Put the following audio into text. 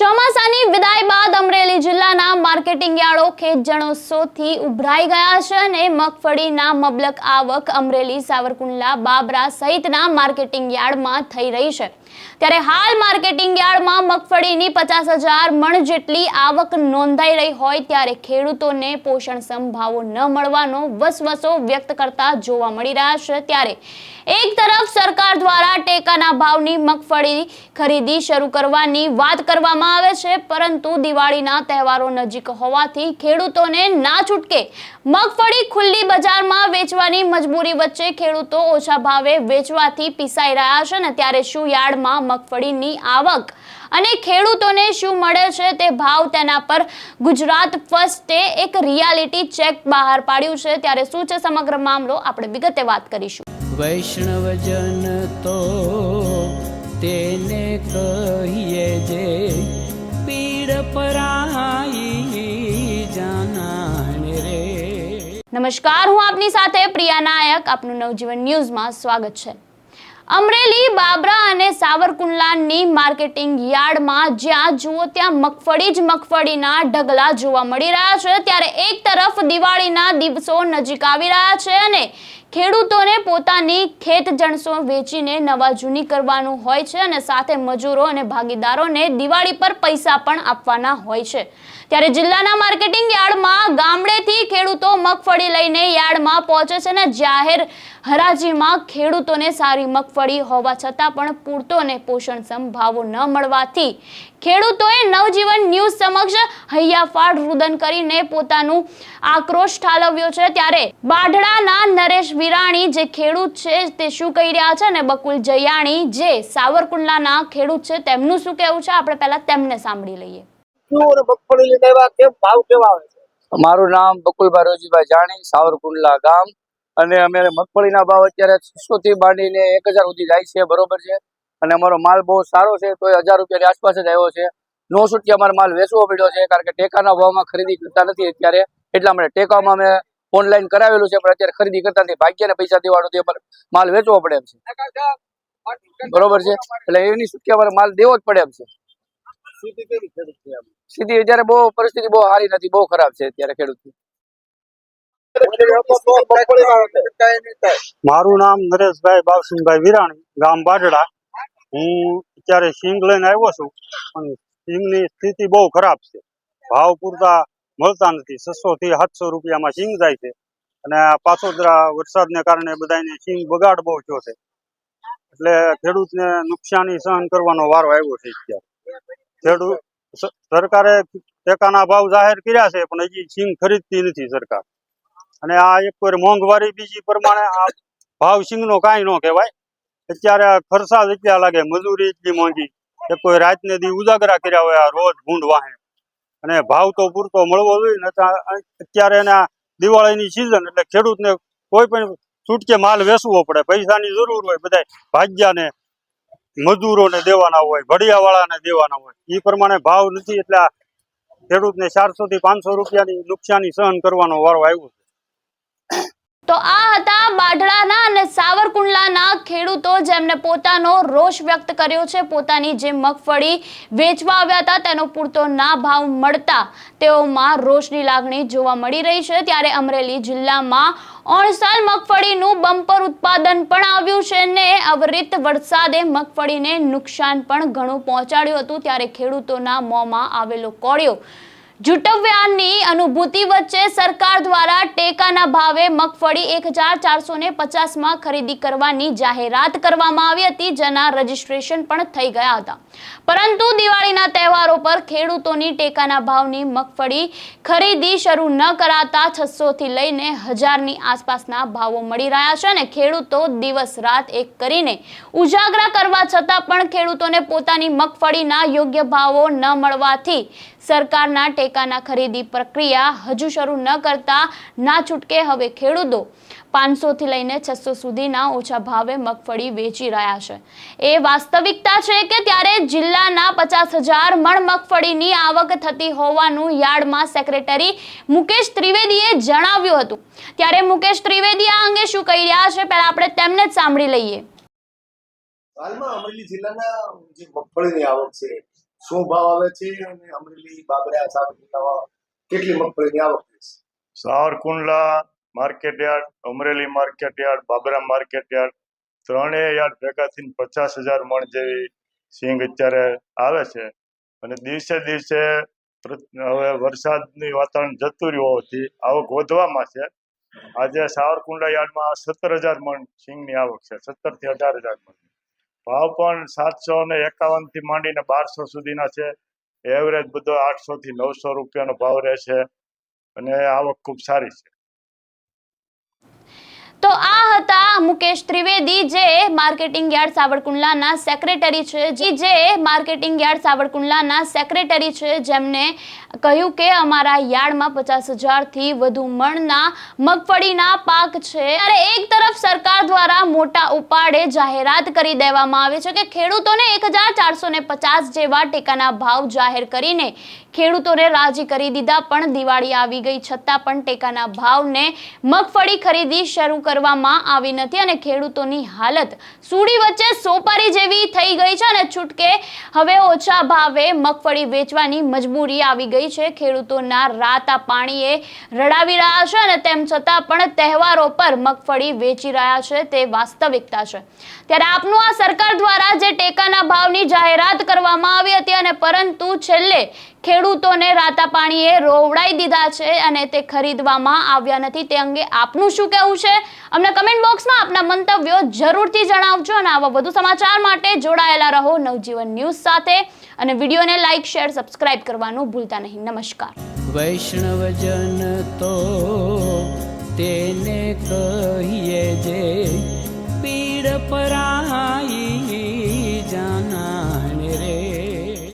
ચોમાસાની વિદાય બાદ અમરેલી જિલ્લાના માર્કેટિંગ યાર્ડો ખેત ઉભરાઈ ગયા છે અને મગફળીના મબલક આવક અમરેલી, સાવરકુંડલા, બાબરા સહિતના માર્કેટિંગ યાર્ડમાં થઈ રહી છે. ત્યારે હાલ માર્કેટિંગ યાર્ડમાં મગફળીની પચાસ હજાર મણ જેટલી આવક નોંધાઈ રહી હોય ત્યારે ખેડૂતોને પોષણક્ષમ ભાવો ન મળવાનો વસવસો વ્યક્ત કરતા જોવા મળી રહ્યા છે. ત્યારે એક તરફ સરકાર દ્વારા ટેકાના ભાવની મગફળી ખરીદી શરૂ કરવાની વાત કરવામાં આવે છે, પરંતુ દિવાળીના તહેવારો નજીક હોવાથી ખેડૂતોને ના છૂટકે મગફળી ખુલ્લી બજારમાં વેચવાની મજબૂરી વચ્ચે ખેડૂતો ઓછા ભાવે વેચવાથી પીસાઈ રહ્યા છે ને ત્યારે શું યાર્ડમાં મગફળીની આવક અને ખેડૂતોને શું મળે છે તે ભાવ તેના પર ગુજરાત ફર્સ્ટે એક રિયાલિટી ચેક બહાર પાડ્યું છે. ત્યારે શું છે સમગ્ર મામલો? આપણે વિગતે વાત કરીશું. વૈષ્ણવજન તો તેને કહીએ જે પીડ પરાઈ જાનાને રે. નમસ્કાર, હું આપની સાથે પ્રિયા નાયક. આપનું નવજીવન ન્યૂઝમાં સ્વાગત છે. અમરેલી, બાબરા અને સાવરકુંડલાની માર્કેટિંગ યાર્ડમાં જ્યાં જુઓ ત્યાં મગફળી જ મગફળીના ઢગલા જોવા મળી રહ્યા છે. ત્યારે એક તરફ દિવાળીના દિવસો નજીક આવી રહ્યા છે અને ખેડૂતોને પોતાની ખેત જણસો વેચીને નવા જૂની કરવાનું હોય છે અને સાથે મજૂરો અને ભાગીદારોને દિવાળી પર પૈસા પણ આપવાના હોય છે. ત્યારે જિલ્લાના માર્કેટિંગ યાર્ડમાં ગામડેથી ખેડૂતો મગફળી લઈને યાર્ડમાં પહોંચે છે અને જાહેર હરાજીમાં ખેડૂતોને સારી મગફળી હોવા છતાં પણ પૂરતો અને પોષણક્ષમ ભાવો ન મળવાથી ખેડૂતોએ નવજીવન ન્યૂઝ સમક્ષ હૈયાફાટ રુદન કરીને પોતાનું આક્રોશ ઠાલવ્યો છે. ત્યારે બાઢડાના નરેશ વિરાણી જે ખેડૂત છે તે શું કહી રહ્યા છે અને બકુલ જયાણી જે સાવરકુંડલાના ખેડૂત છે તેમનું શું કહેવું છે? આપણે પહેલા તેમને સાંભળી લઈએ. શું અને મગફળી લઈને આવ્યા કેમ ભાવ કેવા આવે છે? મારું નામ બકુલભાઈ રોજીભાઈ જાણી સાવરકુંડલા ગામ. અને અમે મગફળીના ભાવ અત્યારે છસો થી માંડીને એક હજાર સુધી જાય છે બરોબર છે? અને અમારો માલ બહુ સારો છે તો હજાર રૂપિયાની આસપાસ જ આવ્યો છે. નો છૂટકી અમારો માલ વેચવો પડ્યો છે કારણ કે ટેકાના ભાવમાં ખરીદી કરતા નથી અત્યારે. એટલા માટે ટેકામાં અમે ઓનલાઈન કરાવેલું છે, પણ અત્યારે ખરીદી કરતા નથી ભાગ્યને પૈસા દેવાનું તે માલ વેચવો પડે એમ છે બરોબર છે એટલે એની છૂટકી માલ દેવો જ પડે એમ છે? સ્થિતિ અત્યારે બહુ પરિસ્થિતિ બહુ સારી નથી, બહુ ખરાબ છે અત્યારે ખેડૂતની તો મગફળીમાં આવે છે. કાંઈ નહીં થાય. મારું નામ નરેશભાઈ બાવસિંહભાઈ વિરાણી, ગામ બાજડા હું અત્યારે સિંગ લઈને આવ્યો છું, પણ સિંગની સ્થિતિ બહુ ખરાબ છે ભાવ પૂરતા મળતા નથી. છસો થી સાતસો રૂપિયામાં સિંગ જાય છે. અને પાછોતરા વરસાદને કારણે બધાને સિંગ બગાડ બહુ થયો છે. એટલે ખેડૂતને નુકસાની સહન કરવાનો વારો આવ્યો છે ખેડૂત સરકારે ટેકાના ભાવ જાહેર કર્યા છે, પણ હજી સિંગ ખરીદતી નથી સરકાર. અને આ એક વાર મોંઘવારી બીજી પ્રમાણે આ ભાવ સિંગનો કાંઈ ન કહેવાય. અત્યારે ખર્ચા એટલા લાગે, મજૂરી એટલી મોંઘી. કે કોઈ રાતને દી ઉજાગરા કર્યા હોય, આ રોજ ભૂંડ વાહે. અને ભાવ તો પૂરતો મળવો જોઈએ, ને અત્યારે એના દિવાળીની સિઝન એટલે ખેડૂતને કોઈ પણ છૂટકે માલ વેચવો પડે, પૈસાની જરૂર હોય બધા ભાગ્યાને મજૂરોને દેવાના હોય, ભડિયાવાળાને દેવાના હોય. એ પ્રમાણે ભાવ નથી, એટલે આ ખેડૂતને ચારસો થી પાંચસો રૂપિયાની નુકસાની સહન કરવાનો વારો આવ્યો છે. તો આ હતા બાઢડાના અને સાવરકુંડલાના ખેડૂતો જેમને પોતાનો રોષ વ્યક્ત કર્યો છે. પોતાની જે મગફળી વેચવા આવ્યા હતા, તેનો પૂરતો ના ભાવ મળતા તેઓમાં રોષની લાગણી જોવા મળી રહી છે. ત્યારે અમરેલી જિલ્લામાં ઓણસાલ મગફળીનું બમ્પર ઉત્પાદન પણ આવ્યું છે ને અવરિત વરસાદે મગફળીને નુકસાન પણ ઘણું પહોંચાડ્યું હતું. ત્યારે ખેડૂતોના મોંમાં આવેલો કોળિયો જુટવ્યાની અનુભૂતિ વચ્ચે સરકાર દ્વારા ટેકાના ભાવે મગફળી એક હજાર ચારસો ને પચાસમાં ખરીદી કરવાની જાહેરાત કરવામાં આવી હતી, જેના રજીસ્ટ્રેશન પણ થઈ ગયા હતા. પરંતુ દિવાળીના તહેવારો પર ખેડૂતોની ટેકાના ભાવની મગફળી ખરીદી શરૂ ન કરાતા છસો થી લઈને હજારની આસપાસના ભાવો મળી રહ્યા છે અને ખેડૂતો દિવસ રાત એક કરીને ઉજાગરા કરવા છતાં પણ ખેડૂતોને પોતાની મગફળીના યોગ્ય ભાવો ન મળવાથી સરકારના ટેકાના ખરીદી પ્રક્રિયા હજુ શરૂ ન કરતા ના છૂટકે હવે ખેડૂતો પાંચસોથી લઈને છસો સુધીના ઓછા ભાવે મગફળી વેચી રહ્યા છે. એ વાસ્તવિકતા છે કે ત્યારે જિલ્લાના પચાસ હજાર મણ મગફળીની આવક થતી હોવાનું યાર્ડમાં સેક્રેટરી મુકેશ ત્રિવેદીએ જણાવ્યું હતું. ત્યારે મુકેશ ત્રિવેદી આ અંગે શું કહી રહ્યા છે પહેલા આપણે તેમને જ સાંભળી લઈએ. હાલમાં અમરેલી જિલ્લાના જે મગફળીની આવક છે શું ભાવ આવે છે અને અમરેલી બાબરા સાબરકાંઠા કેટલી મગફળીની આવક છે? Savarkundla market yard, Amreli market yard, Babra market yard ત્રણેય યાર્ડ ભેગા થઈને પચાસ હજાર મણ જેવી સિંગ અત્યારે આવે છે. અને દિવસે દિવસે હવે વરસાદની વાતાવરણ જતું રહ્યું હોવાથી આવક વધવામાં છે. આજે સાવરકુંડલા યાર્ડમાં સત્તર હજાર મણ સિંગની આવક છે સત્તરથી અઢાર હજાર મણ. ભાવ પણ સાતસો ને એકાવનથી માંડીને બારસો સુધીના છે. એવરેજ બધો આઠસો થી નવસો રૂપિયાનો ભાવ રહે છે. અને આવક ખૂબ સારી છે. તો આ હતા મુકેશ ત્રિવેદી જે માર્કેટિંગ યાર્ડ સાવરકુંડલાના સેક્રેટરી છે. જી માર્કેટિંગ યાર્ડ સાવરકુંડલાના સેક્રેટરી છે, જેમને કહ્યું કે અમારા યાર્ડમાં પચાસ હજારથી વધુ મણના મગફળીના પાક છે. અને એક તરફ સરકાર દ્વારા મોટા ઉપાડે જાહેરાત કરી દેવામાં આવી છે કે ખેડૂતોને એક હજાર ચારસો ને પચાસ જેવા ટેકાના ભાવ જાહેર કરીને ખેડૂતોને રાજી કરી દીધા. પણ દિવાળી આવી ગઈ, છતાં પણ ટેકાના ભાવને મગફળી ખરીદી શરૂ કરવામાં આવી નથી અને ખેડૂતોની હાલત સુડી વચ્ચે સોપારી જેવી થઈ ગઈ છે અને છૂટકે હવે ઓછા ભાવે મગફળી વેચવાની મજબૂરી આવી ગઈ છે. ખેડૂતોના રાતા પાણીએ રડાવી રહ્યા છે અને તેમ છતાં પણ તહેવારો પર મગફળી વેચી રહ્યા છે તે વાસ્તવિકતા છે. ત્યારે આપનું આ સરકાર દ્વારા જે ટેકાના ભાવની જાહેરાત કરવામાં આવી હતી અને પરંતુ છેલ્લે ખેડૂતોને રાતા પાણીએ રોવડાઈ દીધા છે અને તે ખરીદવામાં આવ્યા નથી. તે અંગે આપનું શું કહેવું છે? અમને કમેન્ટ બોક્સમાં આપના મંતવ્યો જરૂરથી જણાવજો અને આવા વધુ સમાચાર માટે જોડાયેલા રહો નવજીવન ન્યૂઝ સાથે. અને વિડીયોને લાઇક શેર સબસ્ક્રાઇબ કરવાનું ભૂલતા નહીં. નમસ્કાર. વૈષ્ણવજન તો તેને કહીએ જે પીડ પરાઈ